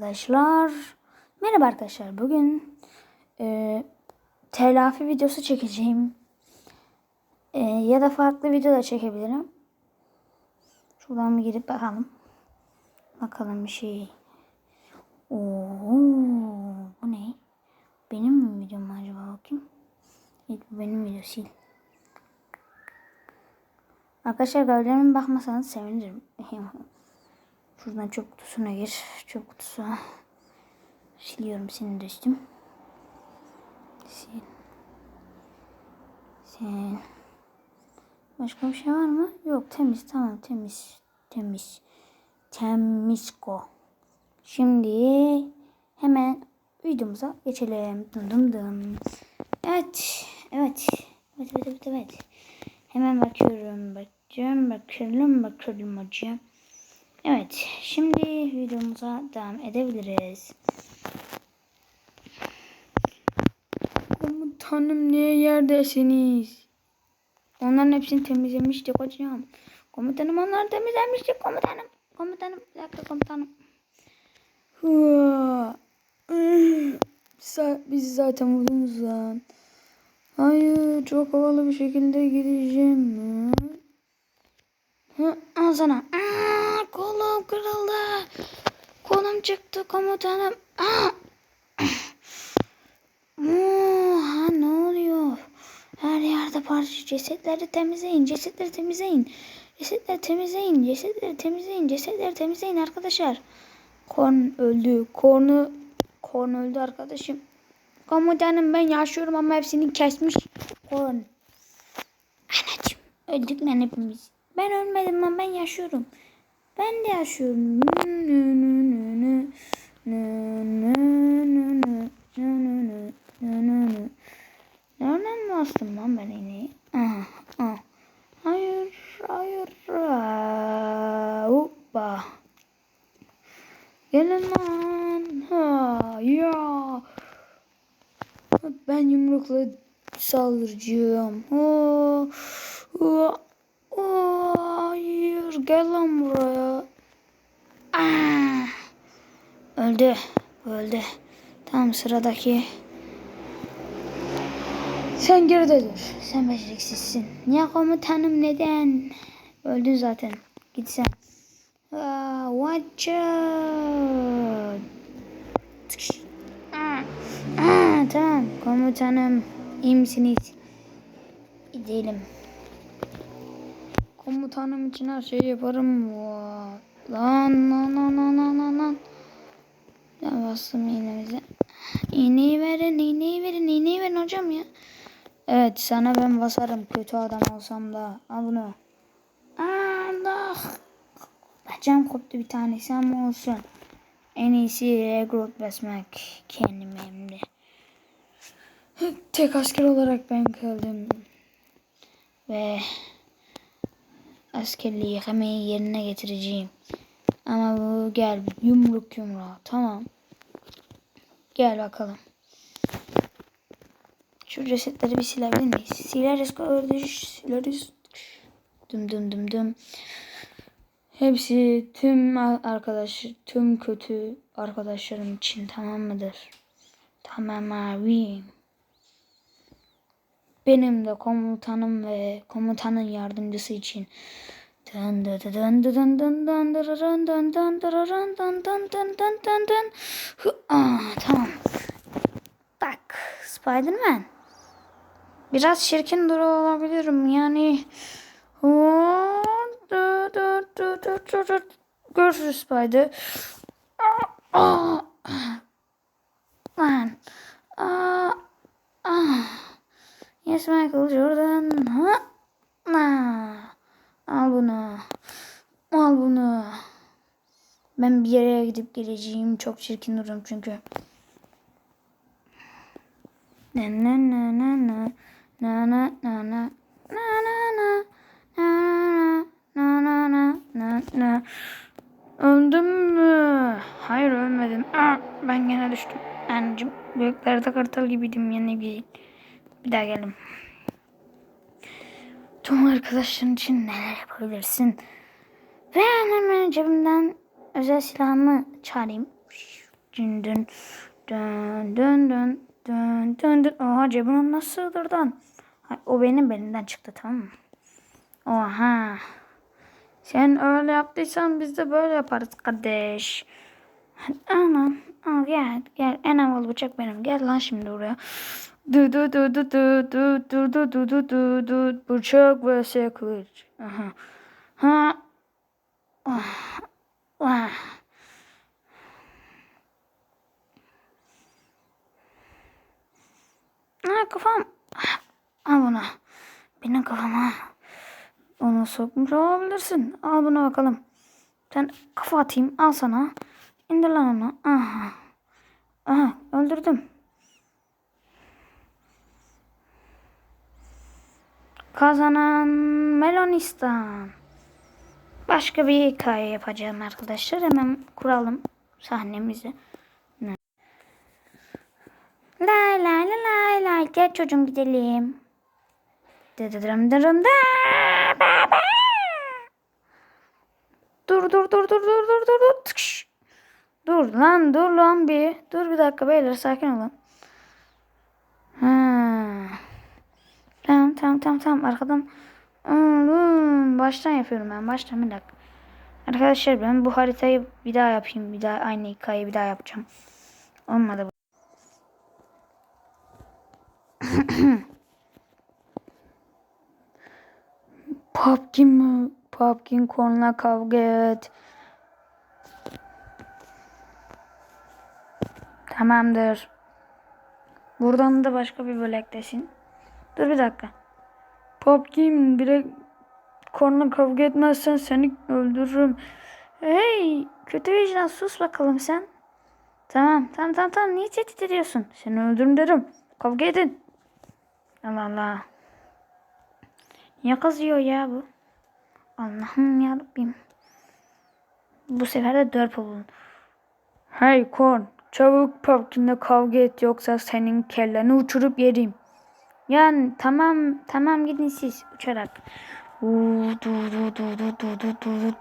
Arkadaşlar. Merhaba arkadaşlar bugün e, telafi videosu çekeceğim. E, ya da farklı video da çekebilirim. Şuradan bir girip bakalım. Bakalım bir şey. Oo, bu ne? Benim mi videom acaba? Bakayım. Evet bu benim video sil. Arkadaşlar gövdelerime bakmasanız sevinirim Şuradan çöp kutusuna gir. Çöp kutusu. Siliyorum senin de üstüm. Sil. Sil. Başka bir şey var mı? Yok temiz tamam temiz. Temiz. Temizko. Şimdi hemen videomuza geçelim. Dım dım dım. Evet. Evet. Evet evet evet. evet. Hemen bakıyorum. Bakıyorum. Bakıyorum. Bakıyorum hocam. Evet, şimdi videomuza devam edebiliriz. Komutanım niye yerdesiniz? Onların hepsini temizlemiştik hocam. Komutanım onları temizlemiştik komutanım. Komutanım, bir dakika komutanım. Sa- Bizi zaten vurdunuz lan. Hayır, çok havalı bir şekilde gideceğim. Hı, al sana. Aa, kolum kırıldı. Kolum çıktı komutanım. Aa. Oha, ne oluyor? Her yerde parça cesetleri temizleyin. Cesetleri temizleyin. Cesetleri temizleyin. Cesetleri temizleyin. Cesetleri temizleyin arkadaşlar. Korn öldü. Kornu Korn öldü arkadaşım. Komutanım ben yaşıyorum ama hepsini kesmiş. Korn. Anacığım öldük lan hepimiz. Ben ölmedim lan ben yaşıyorum. Ben de yaşıyorum. Nereden bastım lan ben ineği? Aha, aha. Hayır, hayır. Hoppa. Gelin lan. Ha, ya. Ben yumrukla saldıracağım. Oh, oh. Oo, hayır gel lan buraya. Aa, öldü. Öldü. Tamam sıradaki. Sen geride dur. Sen beceriksizsin. Niye komutanım neden? Öldün zaten. Git sen. Aa, watch out. Aa, tamam komutanım. İyi misiniz? İyi değilim. Komutanım için her şeyi yaparım. Lan lan lan lan lan lan bastım iğnemize. İğneyi verin, iğneyi verin, iğneyi verin hocam ya. Evet sana ben basarım kötü adam olsam da. Al bunu. Allah. Bacağım koptu bir tanesi ama olsun. En iyisi regrot basmak kendime hem de. Tek asker olarak ben kaldım. Ve askerliği hemen yerine getireceğim. Ama bu gel yumruk yumruğa tamam. Gel bakalım. Şu cesetleri bir silebilir miyiz? Sileriz kardeş sileriz. Düm düm düm düm. Hepsi tüm arkadaş, tüm kötü arkadaşlarım için tamam mıdır? Tamam abi. Benim de komutanım ve komutanın yardımcısı için. Dın dın dın dın dın dın dın dın dın dın dın dın dın dın dın. Ah, tamam. Bak Spiderman. Biraz şirkin duru olabilirim yani. Görüşürüz Spider. Lan. Ah. Ah. Yes Michael Jordan. Ha? Na. Al bunu. Al bunu. Ben bir yere gidip geleceğim. Çok çirkin durum çünkü. Na na na na na na na na na na na na na na Öldüm mü? Hayır ölmedim. Aa, ben gene düştüm. Anneciğim büyüklerde kartal gibiydim yani bir. Bir daha geldim. Tüm arkadaşların için neler yapabilirsin? Ve hemen cebimden özel silahımı çağırayım. Dün dün dün dün dün dün dün dün. Oha cebine nasıl sığdırdın? O benim belimden çıktı tamam mı? Oha. Sen öyle yaptıysan biz de böyle yaparız kardeş. Anam. Al gel gel en havalı bıçak benim. Gel lan şimdi oraya. Du du du du du du du du du du du du bıçak vs kılıç. Aha. Ha. Ah. Ah. Ha kafam. Al bunu. Benim kafama. Onu sokmuş olabilirsin. Al bunu bakalım. Sen kafa atayım. Al sana. İndir lan onu. Aha. Aha öldürdüm. Kazanan Melonistan. Başka bir hikaye yapacağım arkadaşlar. Hemen kuralım sahnemizi. Ne? Lay lay lay lay lay. Gel çocuğum gidelim. Dıdıdırım dırım da. Dur dur dur dur dur dur dur dur. Tıkş. Dur lan dur lan bir. Dur bir dakika beyler sakin olun. Ha. Tamam tamam tamam tamam arkadan baştan yapıyorum ben baştan bir dakika. Arkadaşlar ben bu haritayı bir daha yapayım. Bir daha aynı hikayeyi bir daha yapacağım. Olmadı bu. Popkin mi? Popkin konla kavga et. Tamamdır. Buradan da başka bir bölektesin. Dur bir dakika. Popkin bire konla kavga etmezsen seni öldürürüm. Hey kötü vicdan sus bakalım sen. Tamam tamam tamam tamam niye tehdit ediyorsun? Seni öldürürüm derim. Kavga edin. Allah Allah. Niye kızıyor ya bu? Allah'ım yarabbim. Bu sefer de dört olun. Hey Korn, çabuk Pumpkin'le kavga et yoksa senin kelleni uçurup yerim. Yani tamam tamam gidin siz uçarak. Uuu, dur dur dur dur dur dur dur.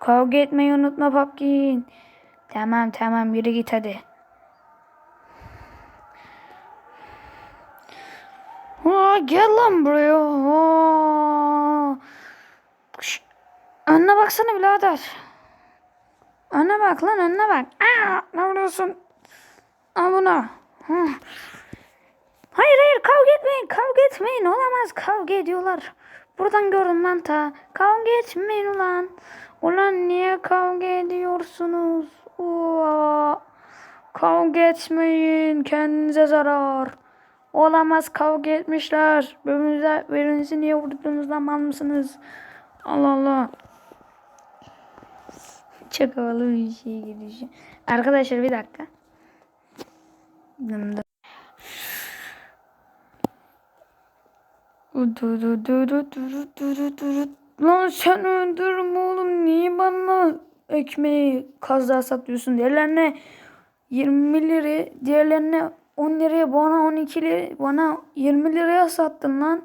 Kavga etmeyi unutma Pumpkin. Tamam tamam yürü git hadi. Aa, gel lan buraya. Önüne baksana birader. Önüne bak lan önüne bak. Aa, ne vuruyorsun? Al bunu. Hı. Hayır hayır kavga etmeyin kavga etmeyin olamaz kavga ediyorlar. Buradan gördüm lan ta. Kavga etmeyin ulan. Ulan niye kavga ediyorsunuz? Oo. Kavga etmeyin kendinize zarar. Olamaz kavga etmişler. Birbirinize, birbirinizi niye vurduğunuzdan mal mısınız? Allah Allah. Çok havalı bir şey gidişi. Arkadaşlar bir dakika. Dım dım. Du du du du du du du du. Lan sen öldürme oğlum. Niye bana ekmeği kazığa satıyorsun? Diğerlerine 20 lira, diğerlerine 10 liraya, bana 12 lira, bana 20 liraya sattın lan.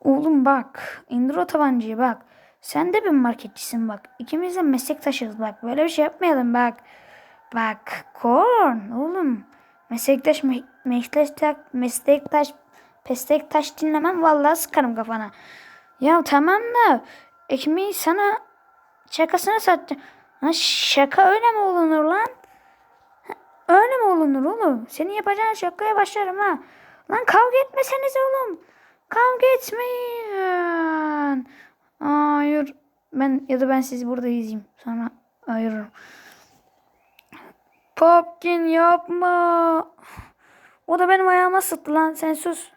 Oğlum bak, indir o tabancayı bak. Sen de bir marketçisin bak. İkimiz de meslektaşız bak. Böyle bir şey yapmayalım bak. Bak, Korn oğlum. Meslektaş, me meslektaş, meslektaş, meslektaş dinlemem vallahi sıkarım kafana. Ya tamam da ekmeği sana şakasına sattım. Ha, şaka öyle mi olunur lan? Ha, Öyle mi olunur oğlum? Senin yapacağın şakaya başlarım ha. Lan kavga etmeseniz oğlum. Kavga etmeyin. Hayır. Ben ya da ben sizi burada izleyeyim. Sonra ayırırım. Popkin yapma. O da benim ayağıma sıktı lan. Sen sus.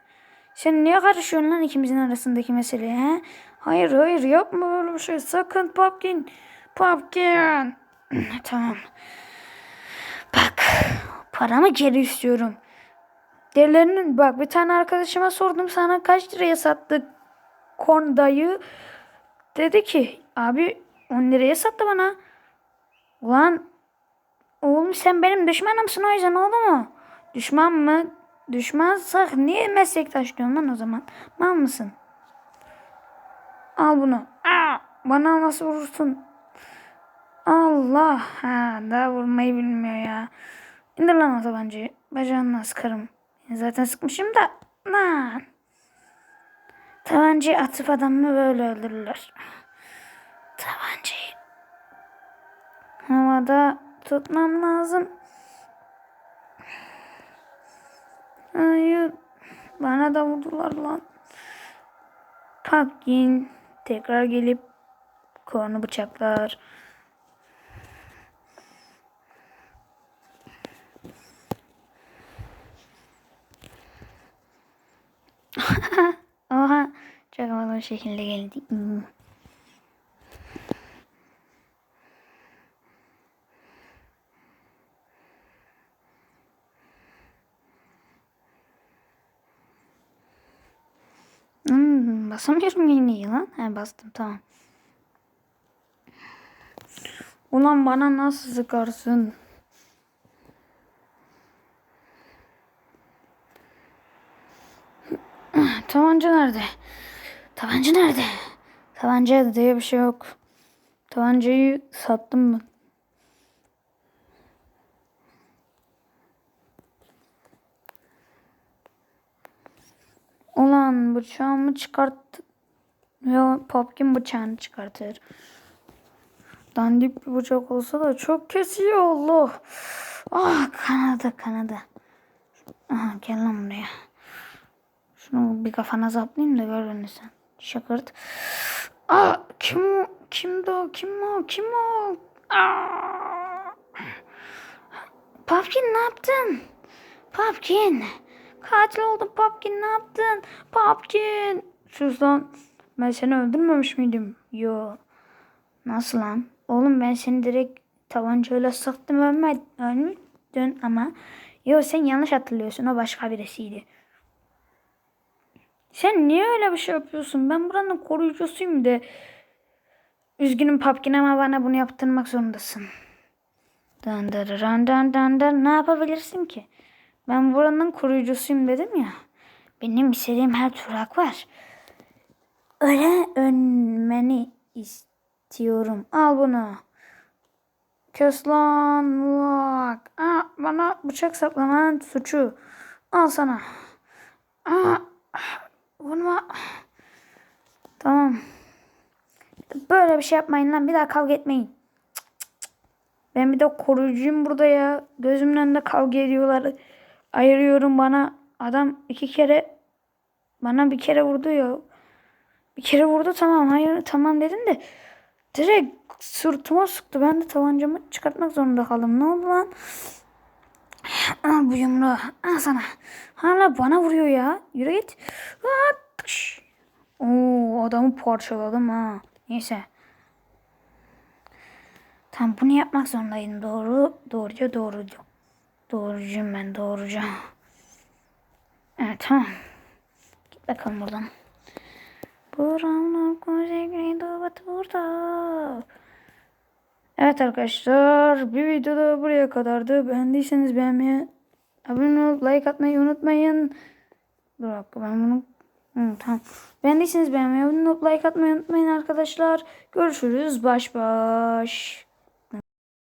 Sen niye karışıyorsun lan ikimizin arasındaki meseleye he? Hayır hayır yapma böyle bir şey. Sakın Popkin. Popkin. tamam. Bak paramı geri istiyorum. Derilerinin bak bir tane arkadaşıma sordum sana kaç liraya sattık kondayı. Dedi ki abi 10 liraya sattı bana. Ulan oğlum sen benim düşmanımsın o yüzden oldu mu? Düşman mı? Düşmansak niye meslektaş diyorsun lan o zaman? Mal mısın? Al bunu. Aa, bana nasıl vurursun? Allah. Ha, daha vurmayı bilmiyor ya. İndir lan o tabancayı. Bacağından sıkarım. Zaten sıkmışım da. Lan. Tabancayı atıp adamı böyle öldürürler. Tabancayı havada tutmam lazım. Hayır. Bana da vurdular lan. Pumpkin tekrar gelip kornu bıçaklar. Oha. Çok havalı bir şekilde geldi. Basamıyorum yine lan. He bastım tamam. Ulan bana nasıl sıkarsın? Tabanca nerede? Tabanca nerede? Tabanca diye bir şey yok. Tabancayı sattım mı? Ulan bıçağımı çıkart. Ya Popkin bıçağını çıkartır. Dandik bir bıçak olsa da çok kesiyor Allah. Ah kanadı kanadı. Aha gel lan buraya. Şunu bir kafana zaplayayım da gör beni sen. Şakırt. Aa kim o? Kimdi o? Kim o? Kim o? Aa! Pumpkin ne yaptın? Pumpkin. Katil oldun Pumpkin ne yaptın? Pumpkin. Sus. Ben seni öldürmemiş miydim? Yo. Nasıl lan? Oğlum ben seni direkt tabancayla sıktım ölme, ölmedin ama. Yo sen yanlış hatırlıyorsun. O başka birisiydi. Sen niye öyle bir şey yapıyorsun? Ben buranın koruyucusuyum de. Üzgünüm Pumpkin ama bana bunu yaptırmak zorundasın. Dan dan dan dan dan ne yapabilirsin ki? Ben buranın koruyucusuyum dedim ya. Benim istediğim her tür hak var. Öyle ölmeni istiyorum. Al bunu. Kes lan. Bak. Aa, bana bıçak saplaman suçu. Al sana. Aa, vurma. Tamam. Böyle bir şey yapmayın lan. Bir daha kavga etmeyin. Ben bir de koruyucuyum burada ya. Gözümün önünde kavga ediyorlar. Ayırıyorum bana. Adam iki kere bana bir kere vurdu ya. Bir kere vurdu tamam hayır tamam dedim de direkt sırtıma sıktı. Ben de tabancamı çıkartmak zorunda kaldım. Ne oldu lan? Al bu yumruğu. Al sana. Hala bana vuruyor ya. Yürü git. Oo, adamı parçaladım ha. Neyse. Tam bunu yapmak zorundaydım. Doğru, doğruca doğrucu. Doğrucuyum ben doğrucu. Evet tamam. Git bakalım buradan. Buranın kuzey güneydoğu burada. Evet arkadaşlar bir videoda buraya kadardı. Beğendiyseniz beğenmeyi, abone olup like atmayı unutmayın. Dur dakika ben bunu Hı, tamam. Beğendiyseniz beğenmeyi, abone olup like atmayı unutmayın arkadaşlar. Görüşürüz baş baş.